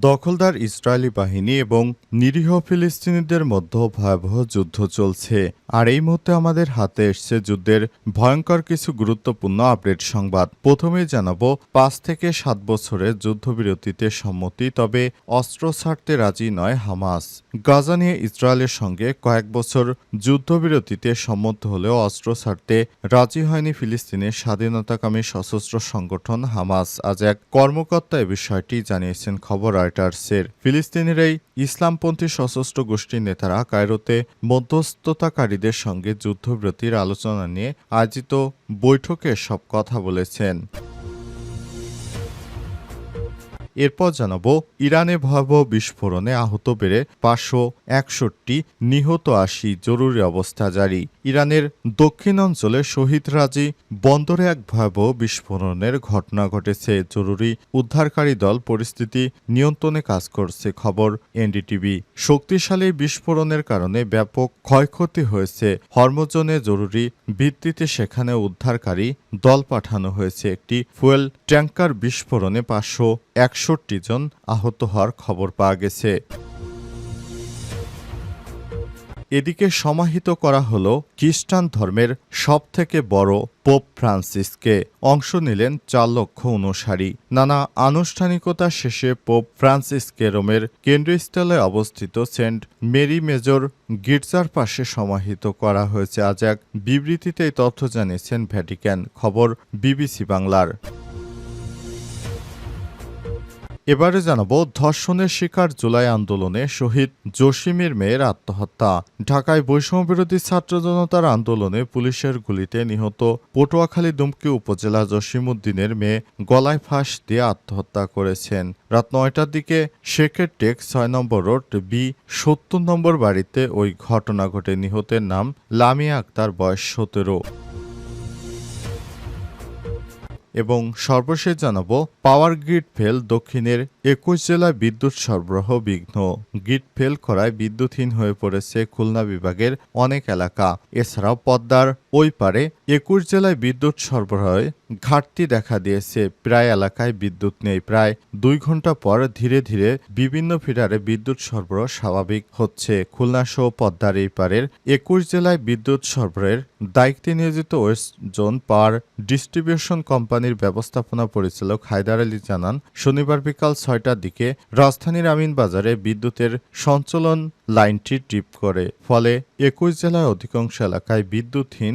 দখলদার ইসরায়েলি বাহিনী এবং নিরীহ ফিলিস্তিনিদের মধ্যে ভয়াবহ যুদ্ধ চলছে। আর এই মুহূর্তে আমাদের হাতে এসছে যুদ্ধের ভয়ঙ্কর কিছু গুরুত্বপূর্ণ আপডেট সংবাদ। প্রথমেই জানাব, পাঁচ থেকে সাত বছরের যুদ্ধবিরতিতে সম্মতি, তবে অস্ত্র ছাড়তে রাজি নয় হামাস। গাজা নিয়ে ইসরায়েলের সঙ্গে কয়েক বছর যুদ্ধবিরতিতে সম্মত হলেও অস্ত্র ছাড়তে রাজি হয়নি ফিলিস্তিনের স্বাধীনতাকামী সশস্ত্র সংগঠন হামাস। আজ এক কর্মকর্তা এ বিষয়টি জানিয়েছেন খবর রয়টার্সের ফিলিস্তিনের এই ইসলামপন্থী সশস্ত্র গোষ্ঠীর নেতারা কায়রোতে মধ্যস্থতাকারীদের সঙ্গে যুদ্ধবিরতির আলোচনা নিয়ে আয়োজিত বৈঠকে সব কথা বলেছেন। এরপর জানাব, ইরানে ভয়াবহ বিস্ফোরণে আহত বেড়ে পাঁচশো একষট্টি নিহত আশি জরুরি অবস্থা জারি। ইরানের দক্ষিণ অঞ্চলে শহীদ রাজি বন্দরে এক ভয়াবহ বিস্ফোরণের ঘটনা ঘটেছে। জরুরি উদ্ধারকারী দল পরিস্থিতি নিয়ন্ত্রণে কাজ করছে, খবর এনডিটিভি। শক্তিশালী বিস্ফোরণের কারণে ব্যাপক ক্ষয়ক্ষতি হয়েছে। হরমোজনে জরুরি ভিত্তিতে সেখানে উদ্ধারকারী দল পাঠানো হয়েছে। একটি ফুয়েল ট্যাঙ্কার বিস্ফোরণে পাঁচশো একষট্টি জন আহত হওয়ার খবর পাওয়া গেছে। এদিকে সমাহিত করা হল খ্রিস্টান ধর্মের সবথেকে বড় পোপ ফ্রান্সিসকে। অংশ নিলেন চার লক্ষ অনুসারী নানা আনুষ্ঠানিকতা শেষে পোপ ফ্রান্সিসকে রোমের কেন্দ্রস্থলে অবস্থিত সেন্ট মেরি মেজর গির্জার পাশে সমাহিত করা হয়েছে। আজ এক বিবৃতিতে তথ্য জানিয়েছেন ভ্যাটিকান খবর বিবিসি বাংলার। এবারে জানাব, ধর্ষণের শিকার জুলাই আন্দোলনে শহীদ জসিমের মেয়ের আত্মহত্যা। ঢাকায় বৈষম্যবিরোধী ছাত্র জনতার আন্দোলনে পুলিশের গুলিতে নিহত পটুয়াখালী দুমকি উপজেলা জসিমউদ্দিনের মেয়ে গলায় ফাঁস দিয়ে আত্মহত্যা করেছেন। রাত নয়টার দিকে শেখের টেক ছয় নম্বর রোড, বি সত্তর নম্বর বাড়িতে ওই ঘটনা ঘটে। নিহতের নাম লামিয়া আক্তার, বয়স সতেরো। এবং সর্বশেষ জানাব, পাওয়ার গ্রিড ফেল দক্ষিণের একুশ জেলায় বিদ্যুৎ সরবরাহ বিঘ্ন। গ্রিড ফেল করায় বিদ্যুৎহীন হয়ে পড়েছে খুলনা বিভাগের অনেক এলাকা। এছাড়াও পদ্মার ওই পারে একুশ জেলায় বিদ্যুৎ সরবরাহে ঘাটতি দেখা দিয়েছে। প্রায় এলাকায় বিদ্যুৎ নেই। প্রায় দুই ঘণ্টা পর ধীরে ধীরে বিভিন্ন ফিডারে বিদ্যুৎ সরবরাহ স্বাভাবিক হচ্ছে। খুলনা সহ পদ্মার এই পারের একুশ জেলায় বিদ্যুৎ সরবরাহের দায়িত্বে নিয়োজিত ওয়েস্ট জোন পাওয়ার ডিস্ট্রিবিউশন কোম্পানির ব্যবস্থাপনা পরিচালক হায়দার আলী জানান, শনিবার বিকাল ছয়টার দিকে রাজধানীর আমিনবাজারে বিদ্যুতের সঞ্চলন লাইনটি ট্রিপ করে। ফলে একুশ জেলার অধিকাংশ এলাকায় বিদ্যুৎহীন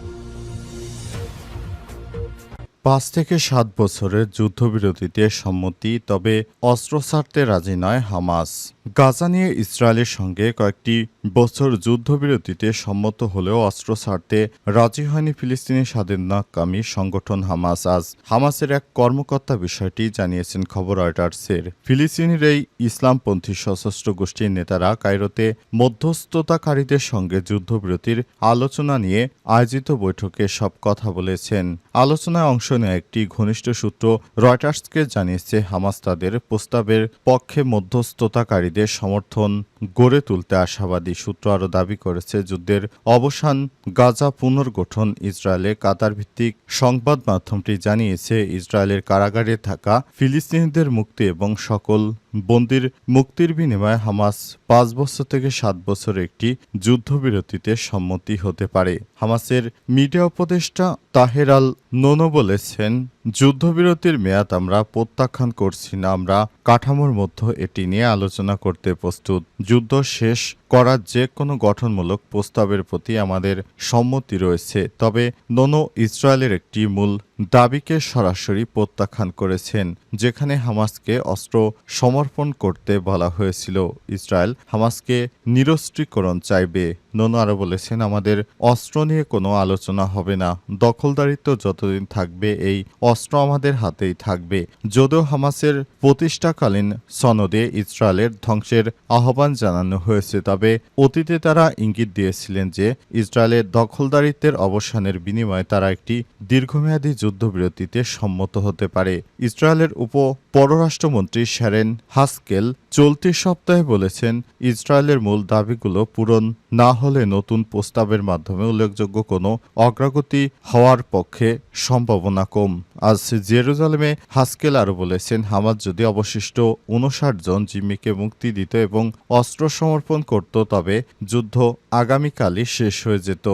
পাঁচ থেকে সাত বছরের যুদ্ধবিরতিতে সম্মতি, তবে অস্ত্র ছাড়তে রাজি নয় হামাস। গাজা নিয়ে ইসরায়েলের সঙ্গে কয়েকটি বছর যুদ্ধবিরতিতে সম্মত হলেও অস্ত্র ছাড়তে রাজি হয়নি ফিলিস্তিনি স্বাধীনতাকামী সংগঠন হামাস। আজ হামাসের এক কর্মকর্তা বিষয়টি জানিয়েছেন খবর রয়টার্সের। ফিলিস্তিনের এই ইসলামপন্থী সশস্ত্র গোষ্ঠীর নেতারা কায়রোতে মধ্যস্থতাকারীদের সঙ্গে যুদ্ধবিরতির আলোচনা নিয়ে আয়োজিত বৈঠকে সব কথা বলেছেন। আলোচনায় অংশ নেওয়া একটি ঘনিষ্ঠ সূত্র রয়টার্সকে জানিয়েছে হামাস তাদের প্রস্তাবের পক্ষে মধ্যস্থতাকারীদের সমর্থন গড়ে তুলতে আশাবাদী সূত্র আরও দাবি করেছে যুদ্ধের অবসান গাজা পুনর্গঠন ইসরায়েলে কাতার ভিত্তিক সংবাদ মাধ্যমটি জানিয়েছে, ইসরায়েলের কারাগারে থাকা ফিলিস্তিনিদের মুক্তি এবং সকল বন্দির মুক্তির বিনিময়ে হামাস পাঁচ বছর থেকে সাত বছর একটি যুদ্ধবিরতিতে সম্মতি হতে পারে। হামাসের মিডিয়া উপদেষ্টা তাহের আল নোনো বলেছেন, যুদ্ধবিরতির মেয়াদ আমরা প্রত্যাখ্যান করছি না, আমরা কাঠামোর মধ্যে এটি নিয়ে আলোচনা করতে প্রস্তুত। যুদ্ধ শেষ করার যে কোনো গঠনমূলক প্রস্তাবের প্রতি আমাদের সম্মতি রয়েছে। তবে নোনো ইসরায়েলের একটি মূল দাবিকে সরাসরি প্রত্যাখ্যান করেছেন, যেখানে হামাসকে অস্ত্র সমর্পণ করতে বলা হয়েছিল। ইসরায়েল হামাসকে নিরস্ত্রীকরণ চাইবে। নোনো আরও বলেছেন, আমাদের অস্ত্র নিয়ে কোনো আলোচনা হবে না। দখলদারিত্ব যতদিন থাকবে, এই অস্ত্র আমাদের হাতেই থাকবে। যদিও হামাসের প্রতিষ্ঠাকালীন সনদে ইসরায়েলের ধ্বংসের আহ্বান জানানো হয়েছে, তবে অতীতে তারা ইঙ্গিত দিয়েছিলেন যে, ইসরায়েলের দখলদারিত্বের অবসানের বিনিময়ে তারা একটি দীর্ঘমেয়াদী যুদ্ধবিরতিতে সম্মত হতে পারে। ইসরায়েলের উপ পররাষ্ট্রমন্ত্রী শ্যারেন হাসকেল চলতি সপ্তাহে বলেছেন, ইসরায়েলের মূল দাবিগুলো পূরণ না হলে নতুন প্রস্তাবের মাধ্যমে উল্লেখযোগ্য কোনো অগ্রগতি হওয়ার পক্ষে সম্ভাবনা কম। আজ জেরুজালেমে হাসকেল আরও বলেছেন হামাজ যদি অবশিষ্ট উনষাট জন জিম্মিকে মুক্তি দিত এবং অস্ত্র সমর্পণ করত, তবে যুদ্ধ আগামীকালই শেষ হয়ে যেত।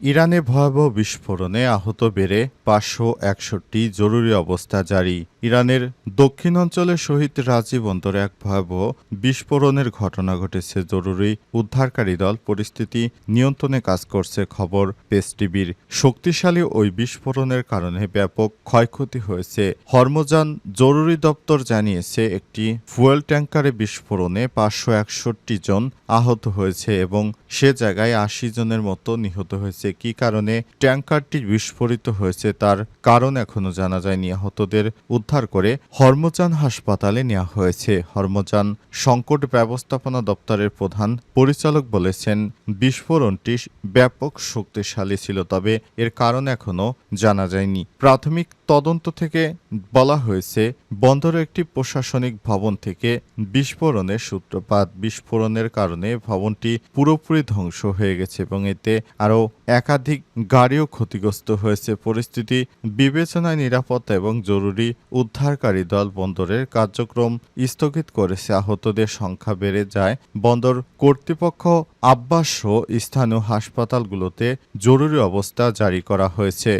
ইরানে ভয়াবহ বিস্ফোরণে আহত বেড়ে পাঁচশো একষট্টি জরুরি অবস্থা জারি। ইরানের দক্ষিণ অঞ্চলে শহীদ রাজি বন্দরে এক ভয়াবহ বিস্ফোরণের ঘটনা ঘটেছে। জরুরি উদ্ধারকারী দল পরিস্থিতি নিয়ন্ত্রণে কাজ করছে খবর পেস টিভির। শক্তিশালী ওই বিস্ফোরণের কারণে ব্যাপক ক্ষয়ক্ষতি হয়েছে। হরমোজান জরুরি দপ্তর জানিয়েছে, একটি ফুয়েল ট্যাঙ্কারে বিস্ফোরণে পাঁচশো একষট্টি জন আহত হয়েছে এবং সে জায়গায় আশি জনের মতো নিহত হয়েছে। কি কারণে ট্যাঙ্কারটি বিস্ফোরিত হয়েছে তার কারণ এখনও জানা যায়নি। আহতদের উদ্ধার করে হরমোজান হাসপাতালে নেওয়া হয়েছে। হরমোজান সংকট ব্যবস্থাপনা দপ্তরের প্রধান পরিচালক বলেছেন, বিস্ফোরণটি ব্যাপক শক্তিশালী ছিল, তবে এর কারণ এখনও জানা যায়নি। প্রাথমিক তদন্ত থেকে বলা হয়েছে, বন্দরের একটি প্রশাসনিক ভবন থেকে বিস্ফোরণের সূত্রপাত। বিস্ফোরণের কারণে ভবনটি পুরোপুরি ধ্বংস হয়ে গেছে এবং এতে আরও একাধিক গাড়িও ক্ষতিগ্রস্ত হয়েছে। পরিস্থিতি, বিবেচনায় নিরাপত্তা এবং জরুরি উদ্ধারকারী দল বন্দরের কার্যক্রম স্থগিত করেছে। আহতদের সংখ্যা বেড়ে যায়। বন্দর কর্তৃপক্ষ আব্বাস ও স্থানীয় হাসপাতালগুলোতে জরুরি অবস্থা জারি করা হয়েছে।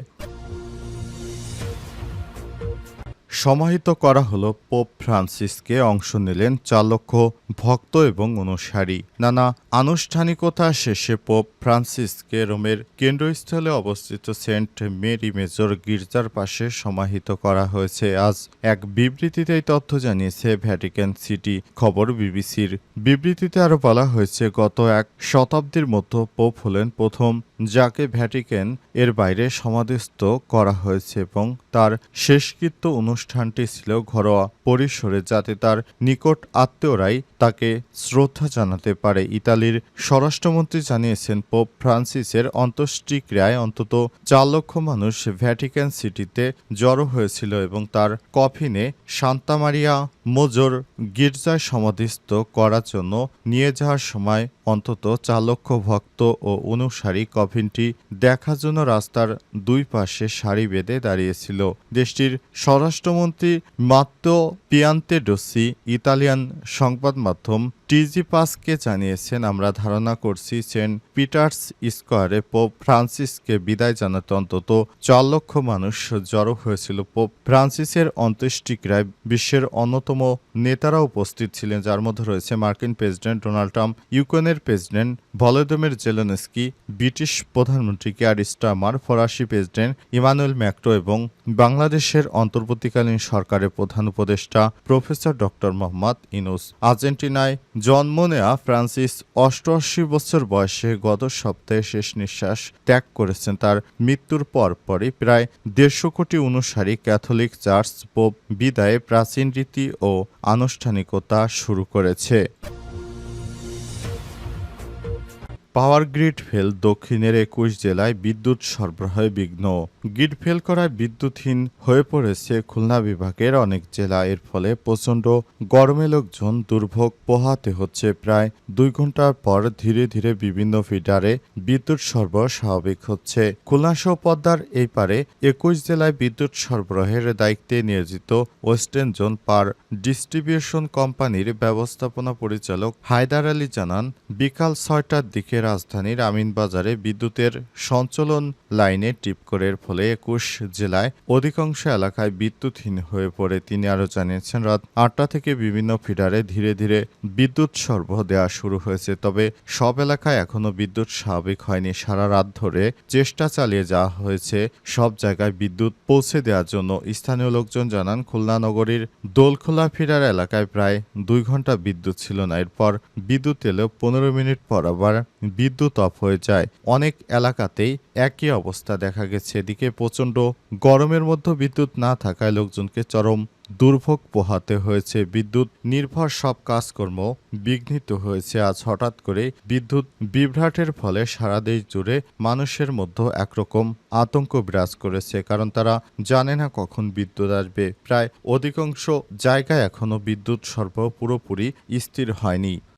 সমাহিত করা হলো পোপ ফ্রান্সিসকে অংশ নিলেন চার লক্ষ ভক্ত এবং অনুসারী। নানা আনুষ্ঠানিকতা শেষে পোপ ফ্রান্সিসকে রোমের কেন্দ্রস্থলে অবস্থিত সেন্ট মেরি মেজর গির্জার পাশে সমাহিত করা হয়েছে। আজ এক বিবৃতিতে এই তথ্য জানিয়েছে ভ্যাটিকান সিটি। খবর বিবিসির। বিবৃতিতে আরও বলা হয়েছে, গত এক শতাব্দীর মতো পোপ হলেন প্রথম যাকে ভ্যাটিকান এর বাইরে সমাধিস্থ করা হয়েছে এবং তার শেষকৃত্য অনুষ্ঠানটি ছিল ঘরোয়া পরিসরে যাতে তার নিকট আত্মীয়রাই তাকে শ্রদ্ধা জানাতে পারে। ইতালির স্বরাষ্ট্রমন্ত্রী জানিয়েছেন, পোপ ফ্রান্সিসের অন্ত্যেষ্টিক্রিয়ায় অন্তত চার লক্ষ মানুষ ভ্যাটিকান সিটিতে জড়ো হয়েছিল এবং তার কফিনে সান্তামারিয়া মোজোর গির্জায় সমাধিস্থ করার জন্য নিয়ে যাওয়ার সময় অন্তত চার লক্ষ ভক্ত ও অনুসারী কফিনটি দেখার জন্য রাস্তার দুই পাশে সারি বেঁধে দাঁড়িয়েছিল। দেশটির স্বরাষ্ট্রমন্ত্রী মাত্তো পিয়ান্তে ডোসি ইতালিয়ান সংবাদ মাধ্যম টিজি পাসকে জানিয়েছেন, আমরা ধারণা করছি সেন্ট পিটার্স স্কোয়ারে পোপ ফ্রান্সিসকে বিদায় জানাতে অন্তত চার লক্ষ মানুষ জড়ো হয়েছিল। পোপ ফ্রান্সিসের অন্ত্যেষ্টিক্রিয়ায় বিশ্বের অন্যতম নেতারা উপস্থিত ছিলেন, যার মধ্যে রয়েছে মার্কিন প্রেসিডেন্ট ডোনাল্ড ট্রাম্প, ইউক্রেনের প্রেসিডেন্ট ভলোদমির জেলেনস্কি, ব্রিটিশ প্রধানমন্ত্রী কেয়ার স্টামার ফরাসি প্রেসিডেন্ট ইমানুয়েল ম্যাক্রো এবং বাংলাদেশের অন্তর্বর্তীকালীন সরকারের প্রধান উপদেষ্টা প্রফেসর ডক্টর মোহাম্মদ ইনুস আর্জেন্টিনায় জন্ম নেয়া ফ্রান্সিস অষ্টআশি বছর বয়সে গত সপ্তাহে শেষ নিঃশ্বাস ত্যাগ করেছেন। তার মৃত্যুর পর পরই প্রায় দেড়শো কোটি অনুসারী ক্যাথলিক চার্চ, পোপ বিদায়ে প্রাচীন রীতি ও আনুষ্ঠানিকতা শুরু করেছে। পাওয়ার গ্রিড ফেল দক্ষিণের একুশ জেলায় বিদ্যুৎ সরবরাহে বিঘ্ন। গ্রিড ফেল করায় বিদ্যুৎহীন হয়ে পড়েছে খুলনা বিভাগের অনেক জেলা। এর ফলে প্রচণ্ড গরমে লোকজন দুর্ভোগ পোহাতে হচ্ছে। প্রায় দুই ঘণ্টার পর ধীরে ধীরে বিভিন্ন ফিডারে বিদ্যুৎ সরবরাহ স্বাভাবিক হচ্ছে। খুলনা সহ পদ্মার এই পারে একুশ জেলায় বিদ্যুৎ সরবরাহের দায়িত্বে নিয়োজিত ওয়েস্টার্ন জোন পার ডিস্ট্রিবিউশন কোম্পানির ব্যবস্থাপনা পরিচালক হায়দার আলী জানান, বিকাল ছয়টার দিকে রাজধানীর আমিনবাজারে বিদ্যুতের সঞ্চালন লাইনে টিপকরের ফলে একুশ জেলায় অধিকাংশ এলাকায় বিদ্যুৎহীন হয়ে পড়ে, তিনি আরও জানিয়েছেন। রাত আটটা থেকে বিভিন্ন ফিডারে ধীরে ধীরে বিদ্যুৎ সরবরাহ দেওয়া শুরু হয়েছে, তবে সব এলাকায় এখনও বিদ্যুৎ স্বাভাবিক হয়নি। সারা রাত ধরে চেষ্টা চালিয়ে যাওয়া হয়েছে সব জায়গায় বিদ্যুৎ পৌঁছে দেওয়ার জন্য। স্থানীয় লোকজন জানান, খুলনা নগরীর দোলখোলা ফিডার এলাকায় প্রায় দুই ঘণ্টা বিদ্যুৎ ছিল না। এরপর বিদ্যুৎ এলেও পনেরো মিনিট পর আবার বিদ্যুৎ অফ হয়ে যায়। অনেক এলাকাতেই একই অবস্থা দেখা গেছে। এদিকে প্রচণ্ড গরমের মধ্যে বিদ্যুৎ না থাকায় লোকজনকে চরম দুর্ভোগ পোহাতে হয়েছে। বিদ্যুৎ নির্ভর সব কাজকর্ম বিঘ্নিত হয়েছে। আজ হঠাৎ করে বিদ্যুৎ বিভ্রাটের ফলে সারা দেশ জুড়ে মানুষের মধ্যে একরকম আতঙ্ক বিরাজ করেছে। কারণ তারা জানে না কখন বিদ্যুৎ আসবে। প্রায় অধিকাংশ জায়গায় এখনও বিদ্যুৎ সরবরাহ পুরোপুরি স্থির হয়নি।